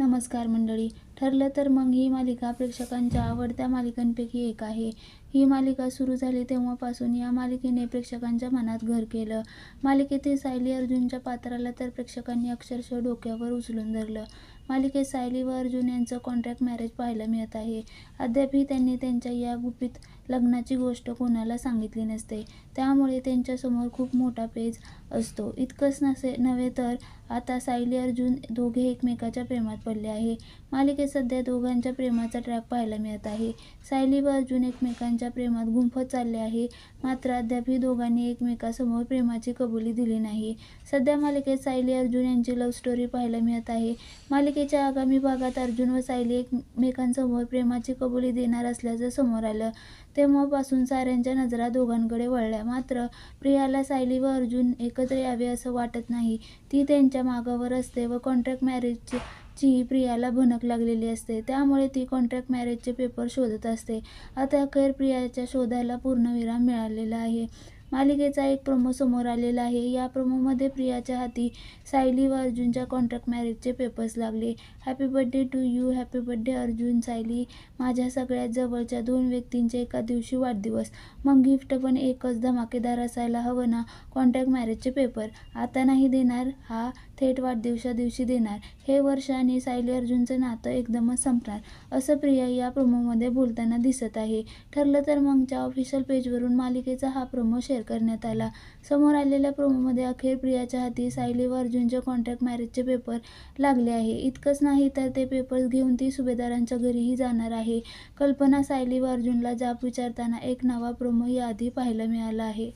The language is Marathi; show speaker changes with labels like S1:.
S1: नमस्कार मंडळी. ठरलं तर मग ही मालिका प्रेक्षकांच्या आवडत्या मालिकांपैकी एक आहे. ही मालिका सुरू झाली तेव्हापासून या मालिकेने प्रेक्षकांच्या मनात घर केलं. मालिकेतील सायली अर्जुनच्या पात्राला तर प्रेक्षकांनी अक्षरशः डोक्यावर उचलून धरलं. मालिकेत सायली व अर्जुन यांचं कॉन्ट्रॅक्ट मॅरेज पाहायला मिळत आहे. अद्यापही त्यांनी त्यांच्या या गुपित लग्नाची गोष्ट कोणाला सांगितली नसते. त्यामुळे त्यांच्यासमोर खूप मोठा पेज असतो. इतकंच नसे नव्हे तर आता सायली अर्जुन दोघे एकमेकाच्या प्रेमात पडले आहे. मालिकेत सध्या दोघांच्या प्रेमाचा ट्रॅक पाहायला मिळत आहे. सायली व अर्जुन एकमेकांच्या प्रेमात गुंफत चालले आहे. मात्र अद्यापही दोघांनी एकमेकासमोर प्रेमाची कबुली दिली नाही. सध्या मालिकेत सायली अर्जुन यांची लव्ह स्टोरी पाहायला मिळत आहे. मालिकेच्या आगामी भागात अर्जुन व सायली एकमेकांसमोर प्रेमाची कबुली देणार असल्याचं समोर आलं. तेव्हापासून साऱ्यांच्या नजरा दोघांकडे वळल्या. मात्र प्रियाला सायली व अर्जुन एकत्र यावे असं वाटत नाही. ती त्यांच्या मागावर असते व कॉन्ट्रॅक्ट मॅरेजची ची प्रियाला भनक लागलेली असते. त्यामुळे ती कॉन्ट्रॅक्ट मॅरेजचे पेपर शोधत असते. आता अखेर प्रियाच्या शोधाला पूर्णविराम मिळालेला आहे. मालिकेचा एक प्रोमो समोर आलेला आहे. या प्रोमोमध्ये प्रियाच्या हाती सायली व अर्जुनच्या कॉन्ट्रॅक्ट मॅरेजचे पेपर्स लागले. Happy birthday to you happy birthday Arjun Sayali. माझ्या सगळ्यात जवळच्या दोन व्यक्तींचे एका दिवशी वाढदिवस. मग गिफ्ट पण एकच धमाकेदार असायला हवं ना? कॉन्ट्रॅक्ट मॅरेजचे पेपर आता नाही देणार हा थेट वाढदिवसा दिवशी देणार. हे वर्ष आणि सायली अर्जुनचं नातं एकदमच संपणार. असं प्रिया या प्रोमोमध्ये बोलताना दिसत आहे. ठरलं तर मगच्या ऑफिशियल पेजवरून मालिकेचा हा प्रोमो शेअर करण्यात आला. समोर आलेल्या प्रोमोमध्ये अखेर प्रियाच्या हाती सायली व अर्जुनच्या कॉन्ट्रॅक्ट मॅरेजचे पेपर लागले आहे. इतकंच नाही तर ते पेपर्स घेऊन ती सुभेदारांच्या घरीही जाणार आहे. कल्पना सायली व अर्जुनला जाब विचारताना एक नवा प्रोमो याआधी पाहायला मिळाला आहे.